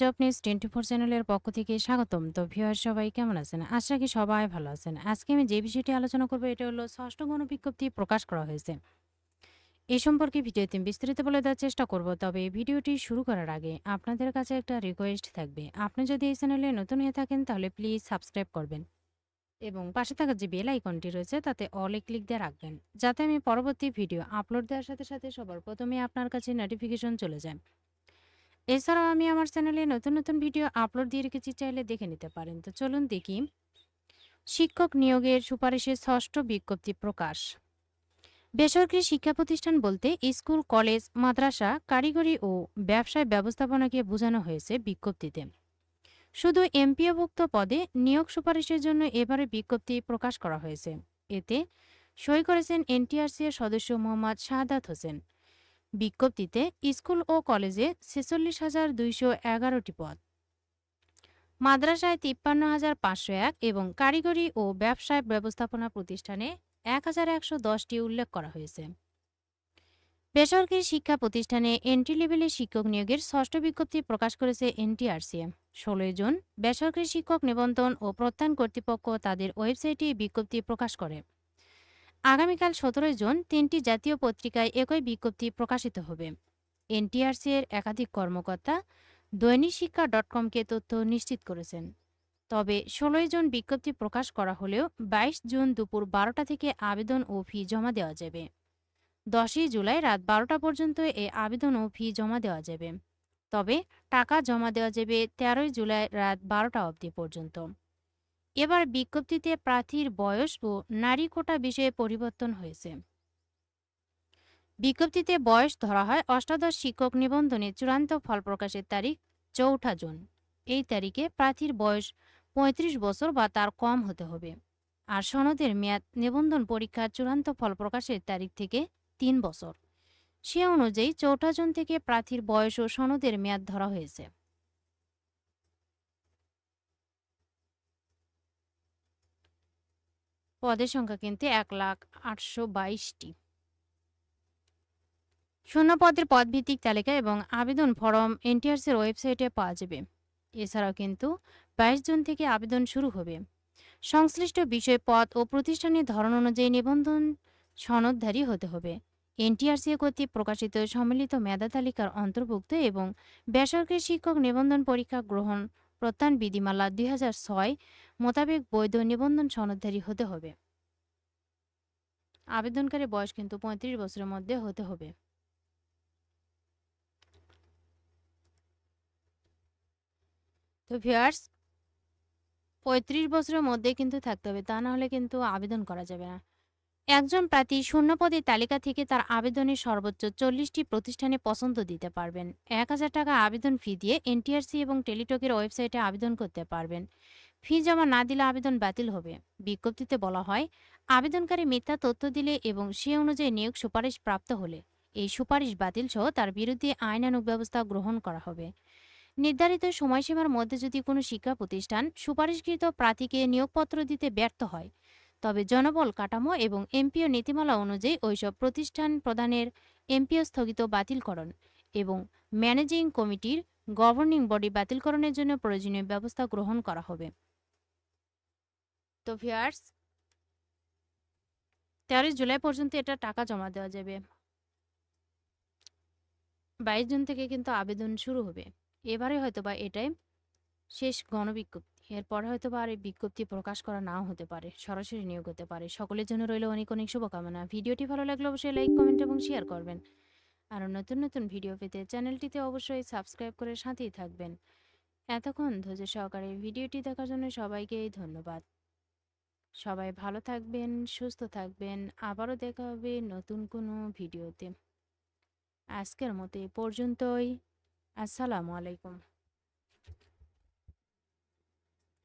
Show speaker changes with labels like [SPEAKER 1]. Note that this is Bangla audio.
[SPEAKER 1] জব নিউজ টোয়েন্টি ফোর চ্যানেলের পক্ষ থেকে স্বাগতম। তো ভিউয়ার সবাই কেমন আছেন? আশা কি সবাই ভালো আছেন। আজকে আমি যে বিষয়টি আলোচনা করব, এটা হলো ষষ্ঠ গণবিজ্ঞপ্তি প্রকাশ করা হয়েছে। এ সম্পর্কে ভিডিওতে বিস্তারিত বলে দেওয়ার চেষ্টা করব, তবে এই ভিডিওটি শুরু করার আগে আপনাদের কাছে একটা রিকোয়েস্ট থাকবে। আপনি যদি এই চ্যানেলে নতুন হয়ে থাকেন, তাহলে প্লিজ সাবস্ক্রাইব করবেন এবং পাশে থাকা যে বেল আইকনটি রয়েছে, তাতে অলে ক্লিক দিয়ে রাখবেন, যাতে আমি পরবর্তী ভিডিও আপলোড দেওয়ার সাথে সাথে সবার প্রথমে আপনার কাছে নোটিফিকেশন চলে যায়। এছাড়াও আমি আমার চ্যানেলে নতুন নতুন ভিডিও আপলোড দিয়ে রেখেছি, চাইলে দেখে নিতে পারেন। তো চলুন দেখি। শিক্ষক নিয়োগের সুপারিশের ষষ্ঠ বিজ্ঞপ্তি প্রকাশ। বেসরকারি শিক্ষা প্রতিষ্ঠান বলতে স্কুল, কলেজ, মাদ্রাসা, কারিগরি ও ব্যবসায় ব্যবস্থাপনাকে বোঝানো হয়েছে বিজ্ঞপ্তিতে। শুধু এমপিওভুক্ত পদে নিয়োগ সুপারিশের জন্য এবারে বিজ্ঞপ্তি প্রকাশ করা হয়েছে। এতে সই করেছেন এনটিআরসি এর সদস্য মোহাম্মদ শাহাদাত হোসেন। বিজ্ঞপ্তিতে স্কুল ও কলেজে ছেচল্লিশ হাজার দুইশো এগারোটি পদ। মাদ্রাসায় তিপ্পান্ন হাজার পাঁচশো এক এবং কারিগরি ও ব্যবসায় ব্যবস্থাপনা প্রতিষ্ঠানে এক হাজার একশো দশটি উল্লেখ করা হয়েছে। বেসরকারি শিক্ষা প্রতিষ্ঠানে এন্ট্রি লেভেলের শিক্ষক নিয়োগের ষষ্ঠ বিজ্ঞপ্তি প্রকাশ করেছে এনটিআরসি। ষোলোই জুন বেসরকারি শিক্ষক নিবন্ধন ও প্রত্যান কর্তৃপক্ষ তাদের ওয়েবসাইটে বিজ্ঞপ্তি প্রকাশ করে। আগামীকাল সতেরোই জুন তিনটি জাতীয় পত্রিকায় একই বিজ্ঞপ্তি প্রকাশিত হবে। এনটিআরসি এর একাধিক কর্মকর্তা দৈনিক শিক্ষা ডট কমকে তথ্য নিশ্চিত করেছেন। তবে ষোলোই জুন বিজ্ঞপ্তি প্রকাশ করা হলেও বাইশ জুন দুপুর বারোটা থেকে আবেদন ও ফি জমা দেওয়া যাবে। দশই জুলাই রাত বারোটা পর্যন্ত এ আবেদন ও ফি জমা দেওয়া যাবে। তবে টাকা জমা দেওয়া যাবে তেরোই জুলাই রাত বারোটা অবধি পর্যন্ত। এবার বিজ্ঞপ্তিতে প্রার্থীর বয়স ও নারী কোটা বিষয়ে পরিবর্তন হয়েছে। বিজ্ঞপ্তিতে বয়স ধরা হয় অষ্টাদশ শিক্ষক নিবন্ধনে চূড়ান্ত ফল প্রকাশের তারিখ চৌঠা জুন। এই তারিখে প্রার্থীর বয়স ৩৫ বছর বা তার কম হতে হবে। আর সনদের মেয়াদ নিবন্ধন পরীক্ষার চূড়ান্ত ফল প্রকাশের তারিখ থেকে তিন বছর। সে অনুযায়ী চৌঠা জুন থেকে প্রার্থীর বয়স ও সনদের মেয়াদ ধরা হয়েছে। পদের সংখ্যা কিন্তু এক লাখ আটশো বাইশটি। শূন্য পদের পদভিত্তিক তালিকা এবং আবেদন ফরম এনটিআরসির ওয়েবসাইটে পাওয়া যাবে। এছাড়াও কিন্তু বাইশ জুন থেকে আবেদন শুরু হবে। সংশ্লিষ্ট বিষয়, পদ ও প্রতিষ্ঠানের ধরন অনুযায়ী নিবন্ধন সনদধারী হতে হবে। এনটিআরসি কর্তৃক প্রকাশিত সম্মিলিত মেধা তালিকার অন্তর্ভুক্ত এবং বেসরকারি শিক্ষক নিবন্ধন পরীক্ষা গ্রহণ প্রত্যান বিধিমালা দুই হাজার ছয় মোতাবেক বৈধ নিবন্ধন সনদধারী হতে হবে। আবেদনকারী বয়স কিন্তু পঁয়ত্রিশ বছরের মধ্যে হতে হবে। তো ভিউয়ার্স, পঁয়ত্রিশ বছরের মধ্যে কিন্তু থাকতে হবে, তা না হলে কিন্তু আবেদন করা যাবে না। একজন প্রার্থী শূন্য পদের তালিকা থেকে তার আবেদনের সর্বোচ্চ চল্লিশটি প্রতিষ্ঠানে পছন্দ দিতে পারবেন। এক হাজার টাকা আবেদন ফি দিয়ে এনটিআরসি এবং টেলিটকের ওয়েবসাইটে আবেদন করতে পারবেন। ফি জমা না দিলে আবেদন বাতিল হবে। বিজ্ঞপ্তিতে বলা হয়, আবেদনকারী মিথ্যা তথ্য দিলে এবং সে অনুযায়ী নিয়োগ সুপারিশ প্রাপ্ত হলে এই সুপারিশ বাতিল সহ তার বিরুদ্ধে আইনানুগ ব্যবস্থা গ্রহণ করা হবে। নির্ধারিত সময়সীমার মধ্যে যদি কোনো শিক্ষা প্রতিষ্ঠান সুপারিশকৃত প্রার্থীকে নিয়োগপত্র দিতে ব্যর্থ হয় তবে জনবল কাঠামো এবং এমপিও নীতিমালা অনুযায়ী ওইসব প্রতিষ্ঠান প্রদানের এমপিও স্থগিত বাতিলকরণ এবং ম্যানেজিং কমিটির গভর্নিং বডি বাতিলকরণের জন্য প্রয়োজনীয় ব্যবস্থা গ্রহণ করা হবে। তো ভিয়ার্স তেরোই জুলাই পর্যন্ত এটা টাকা জমা দেওয়া যাবে। বাইশ জুন থেকে কিন্তু আবেদন শুরু হবে। এবারে হয়তো বা এটাই শেষ গণবিজ্ঞপ্তি। এরপরে হয়তো বা আর এই বিজ্ঞপ্তি প্রকাশ করা নাও হতে পারে, সরাসরি নিয়োগ হতে পারে। সকলের জন্য রইল অনেক অনেক শুভকামনা। ভিডিওটি ভালো লাগলে অবশ্যই লাইক, কমেন্ট এবং শেয়ার করবেন। আর নতুন নতুন ভিডিও পেতে চ্যানেলটিতে অবশ্যই সাবস্ক্রাইব করে সাথেই থাকবেন। এতক্ষণ ধৈর্য সহকারে ভিডিওটি দেখার জন্য সবাইকে ধন্যবাদ। সবাই ভালো থাকবেন, সুস্থ থাকবেন। আবারও দেখা হবে নতুন কোনো ভিডিওতে। আজকের মতো এ পর্যন্তই। আসসালামু আলাইকুম।